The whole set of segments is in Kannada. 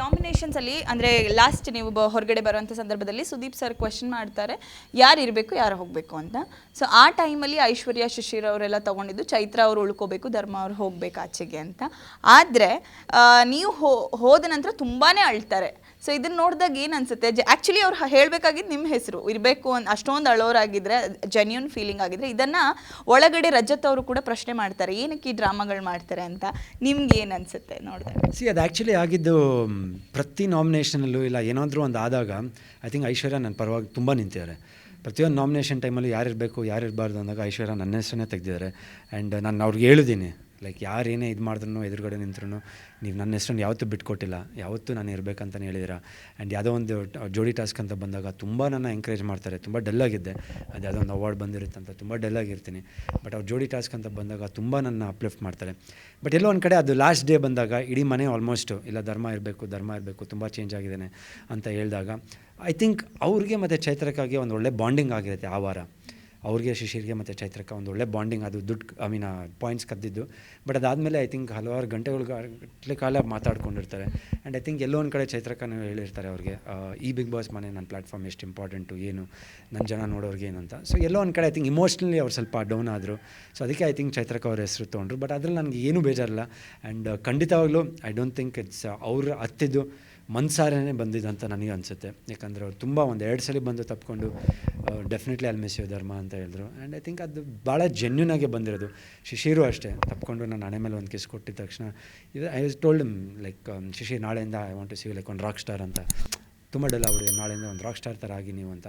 ನಾಮಿನೇಷನ್ಸಲ್ಲಿ ಅಂದರೆ ಲಾಸ್ಟ್ ನೀವು ಹೊರಗಡೆ ಬರುವಂತ ಸಂದರ್ಭದಲ್ಲಿ ಸುದೀಪ್ ಸರ್ ಕ್ವೆಶನ್ ಮಾಡ್ತಾರೆ. ಯಾರು ಇರಬೇಕು, ಯಾರು ಹೋಗಬೇಕು ಅಂತ. ಸೊ ಆ ಟೈಮಲ್ಲಿ ಐಶ್ವರ್ಯ ಶಿಶಿರ್ ಅವರೆಲ್ಲ ತಗೊಂಡಿದ್ದು, ಚೈತ್ರ ಅವರು ಉಳ್ಕೋಬೇಕು, ಧರ್ಮ ಅವ್ರು ಹೋಗ್ಬೇಕು ಆಚೆಗೆ ಅಂತ. ಆದರೆ ನೀವು ಹೋದ ನಂತರ ತುಂಬಾ ಅಳ್ತಾರೆ. ಸೊ ಇದನ್ನ ನೋಡಿದಾಗ ಏನು ಅನ್ಸುತ್ತೆ? ಆ್ಯಕ್ಚುಲಿ ಅವ್ರು ಹೇಳಬೇಕಾಗಿದ್ದು ನಿಮ್ಮ ಹೆಸರು. ಇರಬೇಕು ಅಂತ ಅಷ್ಟೊಂದು ಅಳೋರಾಗಿದ್ರೆ ಜೆನ್ಯೂನ್ ಫೀಲಿಂಗ್ ಆಗಿದ್ರೆ, ಇದನ್ನು ಒಳಗಡೆ ರಜತ್ ಅವರು ಕೂಡ ಪ್ರಶ್ನೆ ಮಾಡ್ತಾರೆ. ಏನಕ್ಕೆ ಈ ಡ್ರಾಮಾಗಳು ಮಾಡ್ತಾರೆ ಅಂತ. ನಿಮ್ಗೆ ಏನು ಅನ್ಸುತ್ತೆ ನೋಡಿದಾಗ? ಸಿ ಅದು ಆ್ಯಕ್ಚುಲಿ ಆಗಿದ್ದು ಪ್ರತಿ ನಾಮಿನೇಷನಲ್ಲೂ ಇಲ್ಲ, ಏನಾದರೂ ಒಂದು ಆದಾಗ ಐ ಥಿಂಕ್ ಐಶ್ವರ್ಯ ನನ್ನ ಪರವಾಗಿ ತುಂಬ ನಿಂತಿದ್ದಾರೆ. ಪ್ರತಿಯೊಂದು ನಾಮಿನೇಷನ್ ಟೈಮಲ್ಲಿ ಯಾರು ಇರಬೇಕು ಯಾರು ಇರಬಾರ್ದು ಅಂದಾಗ ಐಶ್ವರ್ಯ ನನ್ನ ಹೆಸರನ್ನೇ ತೆಗೆದಿದ್ದಾರೆ. ಆ್ಯಂಡ್ ನಾನು ಅವ್ರಿಗೆ ಹೇಳಿದ್ದೀನಿ ಲೈಕ್ ಯಾರು ಏನೇ ಇದು ಮಾಡಿದ್ರು ಎದುರುಗಡೆ ನಿಂತ್ರು ನೀವು ನನ್ನ ಹೆಸರನ್ನು ಯಾವತ್ತೂ ಬಿಟ್ಕೊಟ್ಟಿಲ್ಲ. ಯಾವತ್ತೂ ನಾನು ಇರಬೇಕಂತಲೇ ಹೇಳಿದಿರ. ಆ್ಯಂಡ್ ಯಾವುದೋ ಒಂದು ಜೋಡಿ ಟಾಸ್ಕ್ ಅಂತ ಬಂದಾಗ ತುಂಬ ನನ್ನ ಎಂಕರೇಜ್ ಮಾಡ್ತಾರೆ. ತುಂಬ ಡಲ್ಲಾಗಿದ್ದೆ ಅದು ಯಾವುದೋ ಒಂದು ಅವಾರ್ಡ್ ಬಂದಿರುತ್ತೆ ಅಂತ ತುಂಬ ಡಲ್ಲಾಗಿರ್ತೀನಿ ಬಟ್ ಅವ್ರು ಜೋಡಿ ಟಾಸ್ಕ್ ಅಂತ ಬಂದಾಗ ತುಂಬ ನನ್ನ ಅಪ್ಲಿಫ್ಟ್ ಮಾಡ್ತಾರೆ. ಬಟ್ ಎಲ್ಲೋ ಒಂದು ಕಡೆ ಅದು ಲಾಸ್ಟ್ ಡೇ ಬಂದಾಗ ಇಡೀ ಮನೆ ಆಲ್ಮೋಸ್ಟು ಇಲ್ಲ, ಧರ್ಮ ಇರಬೇಕು ಧರ್ಮ ಇರಬೇಕು, ತುಂಬ ಚೇಂಜ್ ಆಗಿದ್ದೇನೆ ಅಂತ ಹೇಳಿದಾಗ ಐ ಥಿಂಕ್ ಅವ್ರಿಗೆ ಮತ್ತು ಚೈತ್ರಕ್ಕಾಗಿ ಒಂದು ಒಳ್ಳೆ ಬಾಂಡಿಂಗ್ ಆಗಿರುತ್ತೆ ಆ ವಾರ. ಅವ್ರಿಗೆ ಶಿಶಿರ್ಗೆ ಮತ್ತು ಚೈತ್ರಕ್ಕೆ ಒಂದು ಒಳ್ಳೆ ಬಾಂಡಿಂಗ್ ಅದು ದುಡ್ಡು ಐ ಮೀನ್ ಪಾಯಿಂಟ್ಸ್ ಕದ್ದಿದ್ದು. ಬಟ್ ಅದಾದಮೇಲೆ ಐ ಥಿಂಕ್ ಹಲವಾರು ಗಂಟೆಗಳ ಕಾಲ ಮಾತಾಡ್ಕೊಂಡಿರ್ತಾರೆ. ಆ್ಯಂಡ್ ಐ ಥಿಂಕ್ ಎಲ್ಲೋ ಒಂದು ಕಡೆ ಚೈತ್ರಕ್ಕನ ಹೇಳಿರ್ತಾರೆ ಅವ್ರಿಗೆ ಈ ಬಿಗ್ ಬಾಸ್ ಮನೆ ನನ್ನ ಪ್ಲ್ಯಾಟ್ಫಾರ್ಮ್ ಎಷ್ಟು ಇಂಪಾರ್ಟೆಂಟು ಏನು ನನ್ನ ಜನ ನೋಡೋರಿಗೆ ಅಂತ. ಸೊ ಎಲ್ಲೋ ಒಂದು ಕಡೆ ಐ ಥಿಂಕ್ ಇಮೋಷ್ನಲಿ ಅವ್ರು ಸ್ವಲ್ಪ ಡೌನ್ ಆದರು. ಸೊ ಅದಕ್ಕೆ ಐ ಥಿಂಕ್ ಚೈತ್ರಕ್ಕೆ ಅವ್ರ ಹೆಸರು ತೊಗೊಂಡ್ರು. ಬಟ್ ಅದ್ರಲ್ಲಿ ನನಗೆ ಏನೂ ಬೇಜಾರಿಲ್ಲ. ಆ್ಯಂಡ್ ಖಂಡಿತವಾಗ್ಲೂ ಐ ಡೋಂಟ್ ಥಿಂಕ್ ಇಟ್ಸ್ ಅವ್ರು ಹತ್ತಿದ್ದು. ಮನ್ಸಾರನೇ ಬಂದಿದ್ದಂತ ನನಗೆ ಅನಿಸುತ್ತೆ. ಯಾಕಂದರೆ ಅವ್ರು ತುಂಬ ಒಂದು ಎರಡು ಸಲ ಬಂದು ತಪ್ಪಿಕೊಂಡು ಡೆಫಿನೆಟ್ಲಿ ಅಲ್ಲಿ ಮಿಸ್ ಯು ಧರ್ಮ ಅಂತ ಹೇಳಿದ್ರು. ಆ್ಯಂಡ್ ಐ ಥಿಂಕ್ ಅದು ಭಾಳ ಜೆನ್ಯೂನ್ ಆಗಿ ಬಂದಿರೋದು. ಶಿಶಿರು ಅಷ್ಟೇ ತಪ್ಪಿಕೊಂಡು ನಾನು ಹಣೆ ಮೇಲೆ ಒಂದು ಕಿಸ್ ಕೊಟ್ಟಿದ ತಕ್ಷಣ. ಇದು ಐ ವಾಸ್ ಟೋಲ್ಡ್ ಲೈಕ್ ಶಿಶಿ, ನಾಳೆಯಿಂದ I want to see like ಒಂದು ರಾಕ್ ಸ್ಟಾರ್ ಅಂತ. ತುಂಬ ಡಲ್ ಆಗ್ಬಿಡಿ ನಾಳೆಯಿಂದ ಒಂದು ರಾಕ್ ಸ್ಟಾರ್ ಥರ ಆಗಿ ನೀವು ಅಂತ.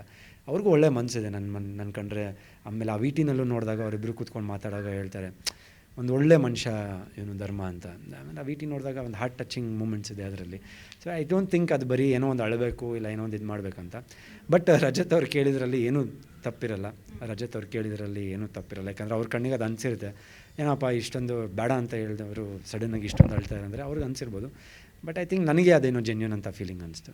ಅವ್ರಿಗೂ ಒಳ್ಳೆ ಮನಸ್ಸಿದೆ ನನ್ನ ಮನ್ ನನ್ನ ಕಂಡ್ರೆ. ಆಮೇಲೆ ಆ ವಿ ಟಿನಲ್ಲೂ ನೋಡಿದಾಗ ಅವರಿಬ್ಬರು ಕೂತ್ಕೊಂಡು ಮಾತಾಡೋವಾಗ ಹೇಳ್ತಾರೆ ಒಂದು ಒಳ್ಳೆ ಮನುಷ್ಯ ಏನು ಧರ್ಮ ಅಂತ. ಆಮೇಲೆ ಆ ವಿ ನೋಡಿದಾಗ ಒಂದು ಹಾರ್ಟ್ ಟಚಿಂಗ್ ಮೂಮೆಂಟ್ಸ್ ಇದೆ ಅದರಲ್ಲಿ. ಸೊ ಐ ಡೋಂಟ್ ಥಿಂಕ್ ಅದು ಬರೀ ಏನೋ ಒಂದು ಅಳಬೇಕು ಇಲ್ಲ ಏನೋ ಒಂದು ಇದು ಮಾಡಬೇಕಂತ. ಬಟ್ ರಜತ್ ಅವ್ರು ಕೇಳಿದ್ರಲ್ಲಿ ಏನೂ ತಪ್ಪಿರಲ್ಲ. ರಜತ್ ಅವ್ರು ಕೇಳಿದ್ರಲ್ಲಿ ಏನೂ ತಪ್ಪಿರಲ್ಲ. ಯಾಕಂದರೆ ಅವ್ರ ಕಣ್ಣಿಗೆ ಅದು ಅನಿಸಿರುತ್ತೆ. ಏನಪ್ಪ, ಇಷ್ಟೊಂದು ಬೇಡ ಅಂತ ಹೇಳಿದವರು ಸಡನ್ನಾಗಿ ಇಷ್ಟೊಂದು ಅಳ್ತಾರೆ ಅಂದರೆ ಅವ್ರಿಗೆ ಅನಿಸಿರ್ಬೋದು. ಬಟ್ ಐ ಥಿಂಕ್ ನನಗೆ ಅದೇನೋ ಜೆನ್ಯೂನ್ ಅಂತ ಫೀಲಿಂಗ್ ಅನಿಸ್ತು.